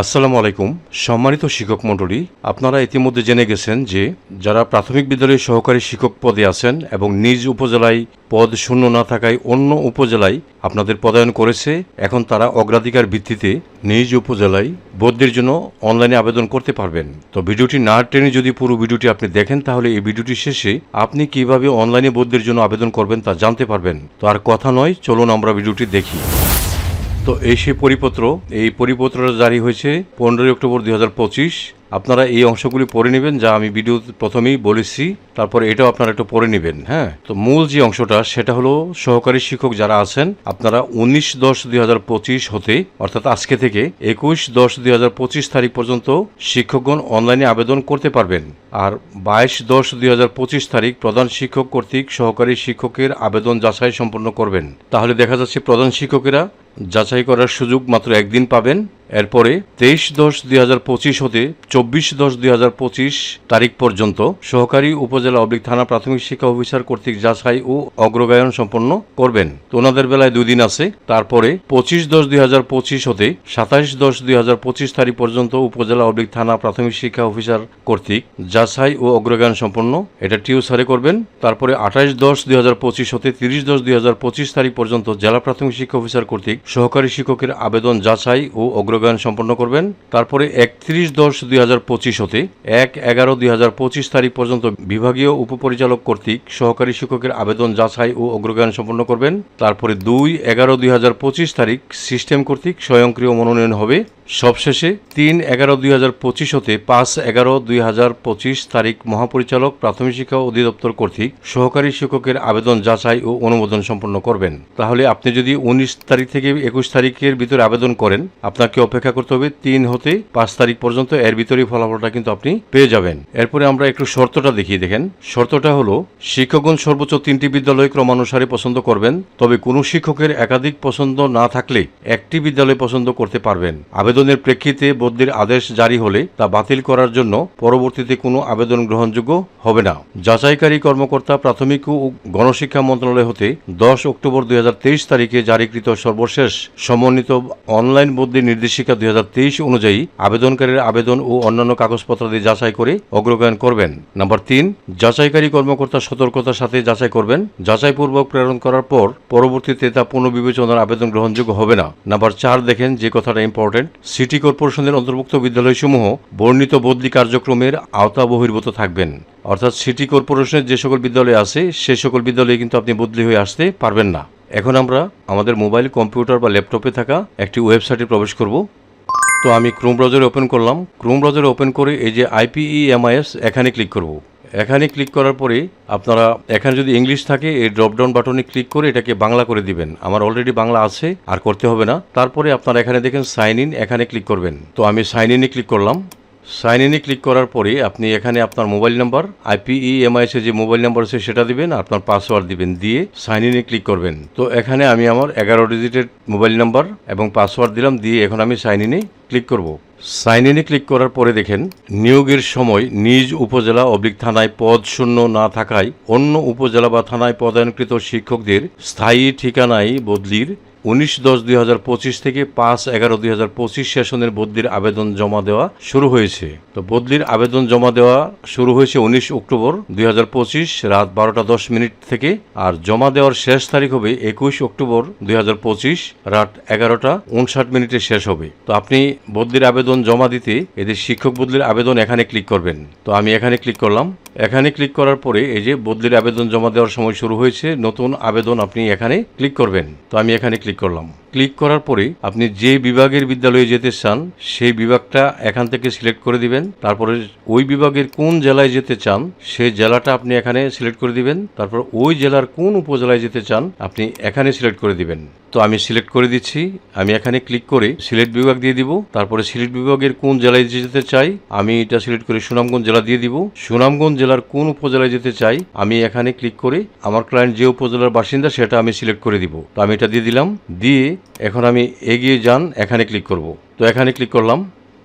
আসসালামু আলাইকুম। সম্মানিত শিক্ষক মণ্ডলী, আপনারা ইতিমধ্যে জেনে গেছেন যে যারা প্রাথমিক বিদ্যালয়ের সহকারী শিক্ষক পদে আছেন এবং নিজ উপজেলায় পদ শূন্য না থাকায় অন্য উপজেলায় আপনাদের পদায়ন করেছে, এখন তারা অগ্রাধিকার ভিত্তিতে নিজ উপজেলায় বদলির জন্য অনলাইনে আবেদন করতে পারবেন। তো ভিডিওটি না টেনে যদি পুরো ভিডিওটি আপনি দেখেন, তাহলে এই ভিডিওটি শেষে আপনি কীভাবে অনলাইনে বদলির জন্য আবেদন করবেন তা জানতে পারবেন। তো আর কথা নয়, চলুন আমরা ভিডিওটি দেখি। তো এই সেই পরিপত্র এই পরিপত্রটা জারি হয়েছে পনেরোই অক্টোবর দুই হাজার পঁচিশ। আপনারা এই অংশগুলি পড়ে নেবেন, যা আমি ভিডিও প্রথমেই বলেছি, তারপরে এটাও আপনারা একটু পড়ে নেবেন হ্যাঁ? তো মূল যে অংশটা, সেটা হলো সহকারী শিক্ষক যারা আছেন, আপনারা উনিশ দশ দুই হতে, অর্থাৎ আজকে থেকে একুশ দশ দুই তারিখ পর্যন্ত শিক্ষকগণ অনলাইনে আবেদন করতে পারবেন। আর বাইশ দশ দুই তারিখ প্রধান শিক্ষক কর্তৃক সহকারী শিক্ষকের আবেদন যাচাই সম্পন্ন করবেন। তাহলে দেখা যাচ্ছে প্রধান শিক্ষকেরা যাচাই করার সুযোগ মাত্র একদিন পাবেন। এরপরে তেইশ দশ দুই হাজার পঁচিশ হতে চব্বিশ দশ দুই হাজার পঁচিশ তারিখ পর্যন্ত সহকারী উপজেলা অবলিক থানা প্রাথমিক শিক্ষা অফিসার কর্তৃক যাচাই ও অগ্রগায়ন সম্পন্ন করবেন। তো ওনাদের বেলায় দুই দিন আছে। তারপরে পঁচিশ দশ দুই হাজার পঁচিশ হতে সাতাশ দশ দুই হাজার পঁচিশ তারিখ পর্যন্ত উপজেলা অবলিক থানা প্রাথমিক শিক্ষা অফিসার কর্তৃক যাচাই ও অগ্রগায়ন সম্পন্ন। এটা টিউ সারে করবেন। তারপরে আঠাশ দশ দুই হাজার পঁচিশ হতে তিরিশ দশ দুই হাজার পঁচিশ তারিখ পর্যন্ত জেলা প্রাথমিক শিক্ষা অফিসার কর্তৃক সহকারী শিক্ষকের আবেদন যাচাই ও অগ্রগায়ন সম্পন্ন করবেন। তারপরে একত্রিশ দশ দুই হাজার পঁচিশ হতে এক এগারো দুই হাজার পঁচিশ তারিখ পর্যন্ত বিভাগীয় উপপরিচালক কর্তৃক সহকারী শিক্ষকের আবেদন যাচাই ও অগ্রগায়ন সম্পন্ন করবেন। তারপরে দুই এগারো দুই হাজার পঁচিশ তারিখ সিস্টেম কর্তৃক স্বয়ংক্রিয় মনোনয়ন হবে। সবশেষে তিন এগারো দুই হাজার পঁচিশ হতে পাঁচ এগারো দুই হাজার পঁচিশ তারিখ মহাপরিচালক, প্রাথমিক শিক্ষা অধিদপ্তর কর্তৃক সহকারী শিক্ষকের আবেদন যাচাই ও অনুমোদন সম্পন্ন করবেন। তাহলে আপনি যদি উনিশ তারিখ থেকে একুশ তারিখের ভিতরে আবেদন করেন, আপনাকে অপেক্ষা করতে হবে তিন হতে পাঁচ তারিখ পর্যন্ত এর ভিতরেই ফলাফলটা কিন্তু আপনি পেয়ে যাবেন। এরপরে আমরা একটু শর্তটা দেখিয়ে দেখেন। শর্তটা হলো, শিক্ষকগণ সর্বোচ্চ তিনটি বিদ্যালয় ক্রমানুসারে পছন্দ করবেন, তবে কোনো শিক্ষকের একাধিক পছন্দ না থাকলে একটি বিদ্যালয় পছন্দ করতে পারবেন। আবেদনের প্রেক্ষিতে বদলির আদেশ জারি হলে তা বাতিল করার জন্য পরবর্তীতে কোনো আবেদন গ্রহণযোগ্য হবে না। যাচাইকারী কর্মকর্তা প্রাথমিক ও গণশিক্ষা মন্ত্রণালয় হতে দশ অক্টোবর দুই হাজার তেইশ তারিখে জারিকৃত সর্বশেষ সমন্বিত অনলাইন বদলির নির্দেশিকা দুই অনুযায়ী আবেদনকারীর আবেদন ও অন্যান্য কাগজপত্রাদি যাচাই করে অগ্রগায়ন করবেন। নাম্বার তিন, যাচাইকারী কর্মকর্তা সতর্কতার সাথে যাচাই করবেন। যাচাইপূর্বক প্রেরণ করার পর পরবর্তীতে তা পুনর্বিবেচনার আবেদন গ্রহণযোগ্য হবে না। নাম্বার চার, দেখেন যে কথাটা ইম্পর্টেন্ট সিটি কর্পোরেশনের অন্তর্ভুক্ত বিদ্যালয়সমূহ বর্ণিত বদলি কার্যক্রমের আওতা বহির্ভূত থাকবেন। অর্থাৎ সিটি কর্পোরেশনের যে সকল বিদ্যালয় আছে, সে সকল বিদ্যালয়ে কিন্তু আপনি বদলি হয়ে আসতে পারবেন না। এখন আমরা আমাদের মোবাইল, কম্পিউটার বা ল্যাপটপে থাকা একটি ওয়েবসাইটে প্রবেশ করব। তো আমি ক্রোম ব্রাউজারে ওপেন করলাম। ক্রোম ব্রাউজারে ওপেন করে এই যে আইপিই আইপিইএমআইএস এখানে ক্লিক করব। এখানে ক্লিক করার পরে আপনারা এখানে যদি ইংলিশ থাকে, এই ড্রপডাউন বাটনে ক্লিক করে এটাকে বাংলা করে দিবেন। আমার অলরেডি বাংলা আছে, আর করতে হবে না। তারপরে আপনারা এখানে দেখেন সাইন ইন এখানে ক্লিক করবেন। তো আমি সাইন ইনে ক্লিক করলাম। সাইন ইনে ক্লিক করার পরে আপনি এখানে আপনার মোবাইল নাম্বার আইপিইএমআইএস যে মোবাইল নাম্বার আছে সেটা দিবেন, আপনার পাসওয়ার্ড দিবেন, দিয়ে সাইন ইনে ক্লিক করবেন। তো এখানে আমি আমার এগারো ডিজিটের মোবাইল নাম্বার এবং পাসওয়ার্ড দিলাম, দিয়ে এখন আমি সাইন ইনে ক্লিক করব। সাইন ইনে ক্লিক করার পরে দেখেন, নিয়োগের সময় নিজ উপজেলা অবলিক থানায় পদ শূন্য না থাকায় অন্য উপজেলা বা থানায় পদায়নকৃত শিক্ষকদের স্থায়ী ঠিকানায় বদলির উনিশ দশ দুই হাজার পঁচিশ থেকে পাঁচ এগারো দুই হাজার পঁচিশ সেশনের বদলির আবেদন জমা দেওয়া শুরু হয়েছে। তো বদলির আবেদন জমা দেওয়া শুরু হয়েছে উনিশ অক্টোবর দুই হাজার পঁচিশ রাত বারোটা দশ মিনিট থেকে আর জমা দেওয়ার শেষ তারিখ হবে একুশ অক্টোবর দুই হাজার পঁচিশ রাত এগারোটা উনষাট মিনিটে শেষ হবে। তো আপনি বদলির আবেদন জমা দিতে এদের শিক্ষক বদলির আবেদন এখানে ক্লিক করবেন। তো আমি এখানে ক্লিক করলাম। এখানে ক্লিক করার পরে এই যে বদলির আবেদন জমা দেওয়ার সময় শুরু হয়েছে, নতুন আবেদন আপনি এখানে ক্লিক করবেন। তো আমি এখানে ক্লিক করলাম ক্লিক করার পরে আপনি যে বিভাগের বিদ্যালয়ে যেতে চান, সেই বিভাগটা এখান থেকে সিলেক্ট করে দিবেন। তারপরে ওই বিভাগের কোন জেলায় যেতে চান, সেই জেলাটা আপনি এখানে সিলেক্ট করে দিবেন। তারপর ওই জেলার কোন উপজেলায় যেতে চান, আপনি এখানে সিলেক্ট করে দিবেন। তো আমি সিলেক্ট করে দিচ্ছি। আমি এখানে ক্লিক করে সিলেট বিভাগ দিয়ে দিব। তারপরে সিলেট বিভাগের কোন জেলায় যেতে চাই, আমি এটা সিলেক্ট করে সুনামগঞ্জ জেলা দিয়ে দিব। সুনামগঞ্জ জেলার কোন উপজেলায় যেতে চাই, আমি এখানে ক্লিক করে আমার ক্লায়েন্ট যে উপজেলার বাসিন্দা, সেটা আমি সিলেক্ট করে দিব। তো আমি এটা দিয়ে দিলাম। দিয়ে এখন আমি এগিয়ে যান, এখানে ক্লিক করব। তো এখানে ক্লিক করলাম।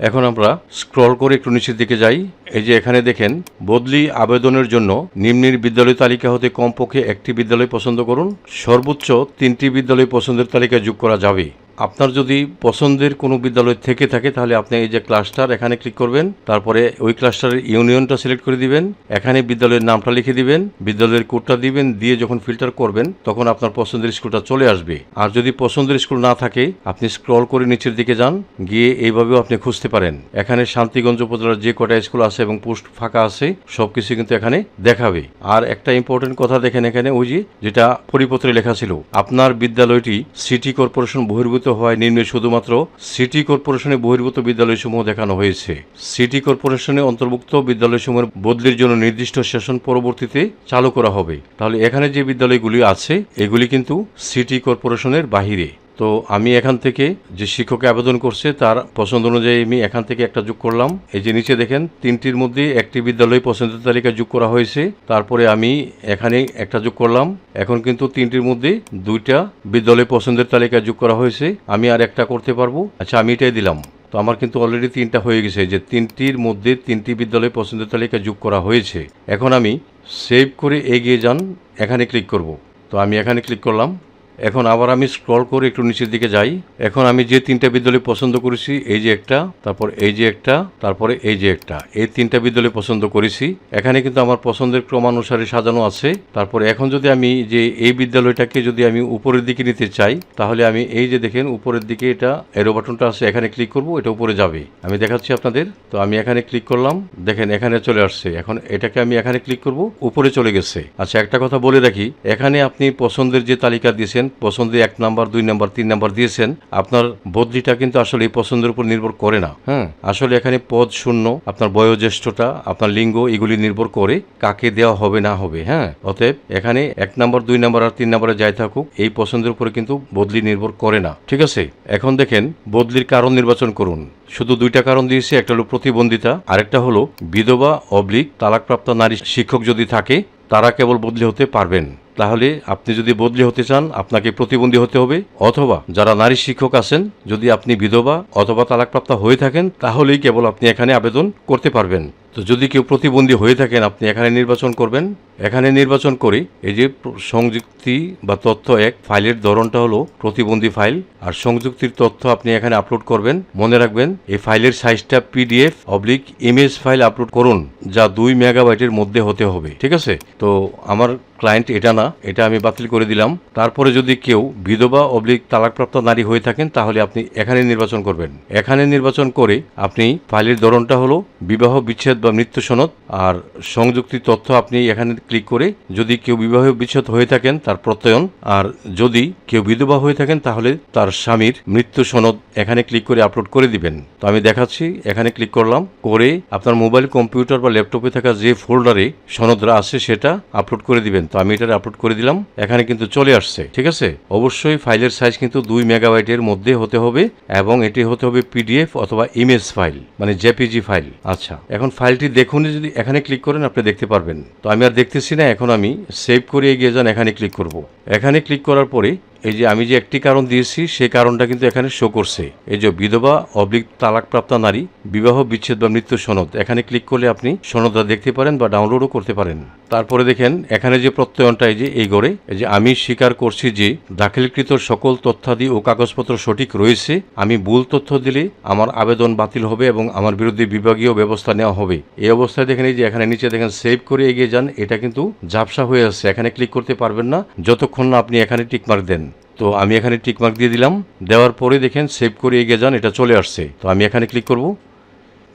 এখন আমরা স্ক্রল করে একটু নিচের দিকে যাই। এই যে এখানে দেখেন, বদলি আবেদনের জন্য নিম্নের বিদ্যালয় তালিকা হতে কমপক্ষে একটি বিদ্যালয় পছন্দ করুন। সর্বোচ্চ তিনটি বিদ্যালয় পছন্দের তালিকা যোগ করা যাবে। আপনার যদি পছন্দের কোনো বিদ্যালয় থেকে থাকে, তাহলে আপনি এই যে ক্লাস্টার এখানে ক্লিক করবেন। তারপরে ওই ক্লাস্টারের ইউনিয়নটা সিলেক্ট করে দিবেন। এখানে বিদ্যালয়ের নামটা লিখে দিবেন, বিদ্যালয়ের কোডটা দিবেন, দিয়ে যখন ফিল্টার করবেন, তখন আপনার পছন্দের স্কুলটা চলে আসবে। আর যদি পছন্দের স্কুল না থাকে, আপনি স্ক্রল করে নিচের দিকে যান, গিয়ে এইভাবেও আপনি খুঁজতে পারেন। এখানে শান্তিগঞ্জ উপজেলার যে কটা স্কুল আছে এবং পোস্ট ফাঁকা আছে, সবকিছু কিন্তু এখানে দেখাবে। আর একটা ইম্পর্টেন্ট কথা দেখেন এখানে, ওই যে, যেটা পরিপত্রে লেখা ছিল, আপনার বিদ্যালয়টি সিটি কর্পোরেশন বহির্ভূত হওয়ায় নিম্নে শুধুমাত্র সিটি কর্পোরেশনের বহির্ভূত বিদ্যালয়সমূহ দেখানো হয়েছে। সিটি কর্পোরেশনে অন্তর্ভুক্ত বিদ্যালয়সমূহের বদলির জন্য নির্দিষ্ট সেশন পরবর্তীতে চালু করা হবে। তাহলে এখানে যে বিদ্যালয়গুলি আছে, এগুলি কিন্তু সিটি কর্পোরেশনের বাহিরে। তো আমি এখান থেকে যে শিক্ষকে আবেদন করছে, তার পছন্দ অনুযায়ী আমি এখান থেকে একটা যোগ করলাম। এই যে নিচে দেখেন, তিনটির মধ্যে একটি বিদ্যালয় পছন্দের তালিকায় যোগ করা হয়েছে। তারপরে আমি এখানে একটা যোগ করলাম। এখন কিন্তু তিনটির মধ্যে দুইটা বিদ্যালয় পছন্দের তালিকায় যোগ করা হয়েছে। আমি আর একটা করতে পারব। আচ্ছা আমি এটাই দিলাম। তো আমার কিন্তু অলরেডি তিনটা হয়ে গেছে। যে তিনটির মধ্যে তিনটি বিদ্যালয় পছন্দের তালিকায় যোগ করা হয়েছে। এখন আমি সেভ করে এগিয়ে যান। এখানে ক্লিক করব। তো আমি এখানে ক্লিক করলাম। এখন আবার আমি স্ক্রল করে একটু নিচের দিকে যাই। এখন আমি যে তিনটা বিদ্যালয় পছন্দ করেছি, এই যে একটা, তারপর এই যে একটা, তারপরে এই যে একটা, এই তিনটা বিদ্যালয় পছন্দ করেছি। এখানে কিন্তু আমার পছন্দের ক্রমানুসারে সাজানো আছে। তারপরে এখন যদি আমি যে এই বিদ্যালয়টাকে যদি আমি উপরের দিকে নিতে চাই, তাহলে আমি এই যে দেখেন, উপরের দিকে এটা এরো বাটনটা আছে, এখানে ক্লিক করব, এটা উপরে যাবে। আমি দেখাচ্ছি আপনাদের। তো আমি এখানে ক্লিক করলাম, দেখেন এখানে চলে আসছে। এখন এটাকে আমি এখানে ক্লিক করব, উপরে চলে গেছে। আচ্ছা একটা কথা বলে রাখি, এখানে আপনি পছন্দের যে তালিকা দিয়েছেন পছন্দে এক নাম্বার, দুই নাম্বার, তিন নাম্বার দিয়েছেন। আপনার বদলিটা কিন্তু আসলে এই পছন্দের উপর নির্ভর করে না। হ্যাঁ আসলে এখানে পদ শূন্য, আপনার বয়োজ্যেষ্ঠতা, আপনার লিঙ্গ এগুলি নির্ভর করে কাকে দেওয়া হবে, না হবে হ্যাঁ। অতএব এখানে এক নাম্বার, দুই নাম্বার আর তিন নাম্বারে যাই থাকুক, এই পছন্দের উপরে কিন্তু বদলি নির্ভর করে না। ঠিক আছে? এখন দেখেন, বদলির কারণ নির্বাচন করুন। শুধু দুইটা কারণ দিয়েছে, একটা হলো প্রতিবন্ধিতা, আরেকটা হলো বিধবা, অবলিক, তালাকপ্রাপ্ত নারী শিক্ষক যদি থাকে, তারা কেবল বদলি হতে পারবেন। তাহলে আপনি যদি বদলি হতে চান, আপনাকে প্রতিবন্ধী হতে হবে। অথবা যারা নারী শিক্ষক আছেন, যদি আপনি বিধবা অথবা তালাকপ্রাপ্ত হয়ে থাকেন, তাহলেই কেবল আপনি এখানে আবেদন করতে পারবেন। তো যদি কেউ প্রতিবন্ধী হয়ে থাকেন, আপনি এখানে নির্বাচন করবেন। এখানে নির্বাচন করে এই যে সংযুক্তি বা তথ্য এক, ফাইলের ধরনটা হলো প্রতিবন্ধী ফাইল। আর সংযুক্তির তথ্য আপনি এখানে আপলোড করবেন। মনে রাখবেন, এই ফাইলের সাইজটা PDF oblique image file upload করুন, যা দুই মেগাবাইটের মধ্যে হতে হবে। ঠিক আছে? তো আমার ক্লায়েন্ট এটা না, এটা আমি বাতিল করে দিলাম। তারপরে যদি কেউ বিধবা অবলিক তালাকপ্রাপ্ত নারী হয়ে থাকেন, তাহলে আপনি এখানে নির্বাচন করবেন। এখানে নির্বাচন করে আপনি ফাইলের ধরনটা হলো বিবাহ বিচ্ছেদ বা মৃত্যু সনদ আর সংযুক্তি তথ্য আপনি এখানে ক্লিক করে যদি কেউ বিবাহ বিচ্ছেদ হয়ে থাকেন, তার প্রত্যয়ন আর যদি কেউ বিধবা হয়ে থাকেন, তাহলে তার স্বামীর মৃত্যু সনদ এখানে ক্লিক করে আপলোড করে দিবেন। তো আমি দেখাচ্ছি, এখানে ক্লিক করলাম, করে আপনার মোবাইল, কম্পিউটার বা ল্যাপটপে থাকা যে ফোল্ডারে সনদরা আছে, সেটা আপলোড করে দিবেন। তো আমি এটা আপলোড করে দিলাম। এখানে কিন্তু চলে আসছে, ঠিক আছে? অবশ্যই ফাইলের সাইজ কিন্তু দুই মেগাবাইটের মধ্যে হতে হবে এবং এটি হতে হবে পিডিএফ অথবা ইমেজ ফাইল মানে জেপিজি ফাইল আচ্ছা এখন ফাইলটি দেখুন, যদি এখানে ক্লিক করেন, আপনি দেখতে পারবেন। তো আমি আর দেখতেছি না, এখন আমি সেভ করে এগিয়ে যান এখানে ক্লিক করব। এখানে ক্লিক করার পরে এই যে আমি যে একটি কারণ দিয়েছি, সেই কারণটা কিন্তু এখানে শো করছে। এই যে বিধবা, অবলিক তালাকপ্রাপ্ত নারী, বিবাহ, বিচ্ছেদ বা মৃত্যু সনদ। এখানে ক্লিক করলে আপনি সনদটা দেখতে পারেন বা ডাউনলোডও করতে পারেন। তারপরে দেখেন, এখানে যে প্রত্যয়নটা, এই যে এই গড়ে, এই যে আমি স্বীকার করছি যে দাখিলকৃত সকল তথ্যাদি ও কাগজপত্র সঠিক রয়েছে, আমি ভুল তথ্য দিলে আমার আবেদন বাতিল হবে এবং আমার বিরুদ্ধে বিভাগীয় ব্যবস্থা নেওয়া হবে। এই অবস্থায় দেখেন, এই যে এখানে নিচে দেখেন সেভ করে এগিয়ে যান, এটা কিন্তু ঝাপসা হয়ে আসছে। এখানে ক্লিক করতে পারবেন না, যতক্ষণ না আপনি এখানে টিকমার্ক দেন। তো আমি এখানে টিকমার্ক দিয়ে দিলাম। দেওয়ার পরে দেখেন সেভ করে এগিয়ে যান, এটা চলে আসছে। তো আমি এখানে ক্লিক করব।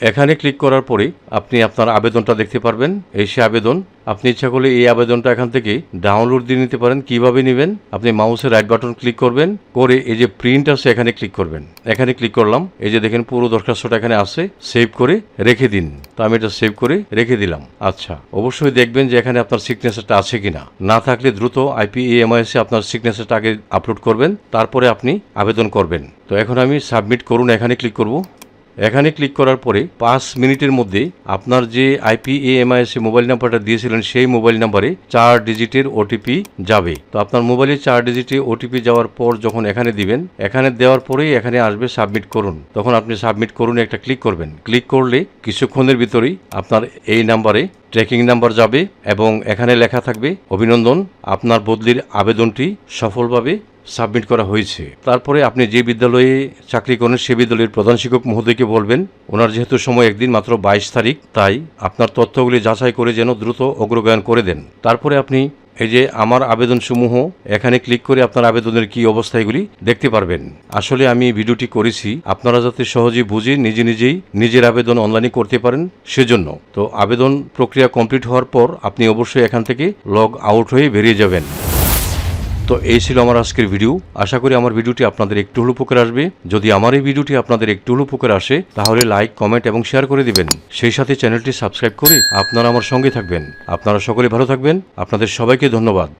এখানে ক্লিক করার পরে আপনি আপনার আবেদনটা দেখতে পারবেন। এই সে আবেদন, আপনি ইচ্ছা করলে এই আবেদনটা এখান থেকে ডাউনলোড দিয়ে নিতে পারেন। কীভাবে নেবেন? আপনি মাউসের রাইট বাটন ক্লিক করবেন। করে এই যে প্রিন্ট আছে, এখানে ক্লিক করবেন। এখানে ক্লিক করলাম। এই যে দেখেন পুরো দরখাস্তটা এখানে আছে। সেভ করে রেখে দিন। তো আমি এটা সেভ করে রেখে দিলাম। আচ্ছা অবশ্যই দেখবেন যে এখানে আপনার সিগনেচারটা আছে কিনা। না থাকলে দ্রুত আইপিএমআইএস এ আপনার সিগনেচারটা আগে আপলোড করবেন। তারপরে আপনি আবেদন করবেন। তো এখন আমি সাবমিট করুন, এখানে ক্লিক করব। এখানে ক্লিক করার পরে পাঁচ মিনিটের মধ্যে আপনার যে আইপিএমআইএস মোবাইল নাম্বারটা দিয়েছিলেন সেই মোবাইল নাম্বারে চার ডিজিটের ওটিপি যাবে। তো আপনার মোবাইলে চার ডিজিটে ওটিপি যাওয়ার পর যখন এখানে দিবেন, এখানে দেওয়ার পরেই এখানে আসবে সাবমিট করুন। তখন আপনি সাবমিট করুন একটা ক্লিক করবেন। ক্লিক করলে কিছুক্ষণের ভিতরেই আপনার এই নাম্বারে ট্র্যাকিং নাম্বার যাবে এবং এখানে লেখা থাকবে, অভিনন্দন, আপনার বদলির আবেদনটি সফলভাবে সাবমিট করা হয়েছে। তারপরে আপনি যে বিদ্যালয়ে চাকরি করেন, সে বিদ্যালয়ের প্রধান শিক্ষক মহোদয়কে বলবেন, ওনার যেহেতু সময় একদিন মাত্র বাইশ তারিখ, তাই আপনার তথ্যগুলি যাচাই করে যেন দ্রুত অগ্রগায়ন করে দেন। তারপরে আপনি এই যে আমার আবেদনসমূহ, এখানে ক্লিক করে আপনার আবেদনের কি অবস্থা এগুলি দেখতে পারবেন। আসলে আমি ভিডিওটি করেছি, আপনারা যাতে সহজে বুঝে নিজে নিজেই নিজের আবেদন অনলাইনে করতে পারেন সেজন্য। তো আবেদন প্রক্রিয়া কমপ্লিট হওয়ার পর আপনি অবশ্যই এখান থেকে লগ আউট হয়ে বেরিয়ে যাবেন। তো এই ছিল আমার আজকের ভিডিও আশা করি আমার ভিডিওটি আপনাদের একটু হলো উপকার আসবে। যদি আমার এই ভিডিওটি আপনাদের একটু হলো উপকার আসে, তাহলে লাইক কমেন্ট এবং শেয়ার করে দিবেন। সেই সাথে চ্যানেলটি সাবস্ক্রাইব করে আপনারা আমার সঙ্গে থাকবেন। আপনারা সকলে ভালো থাকবেন। আপনাদের সবাইকে ধন্যবাদ।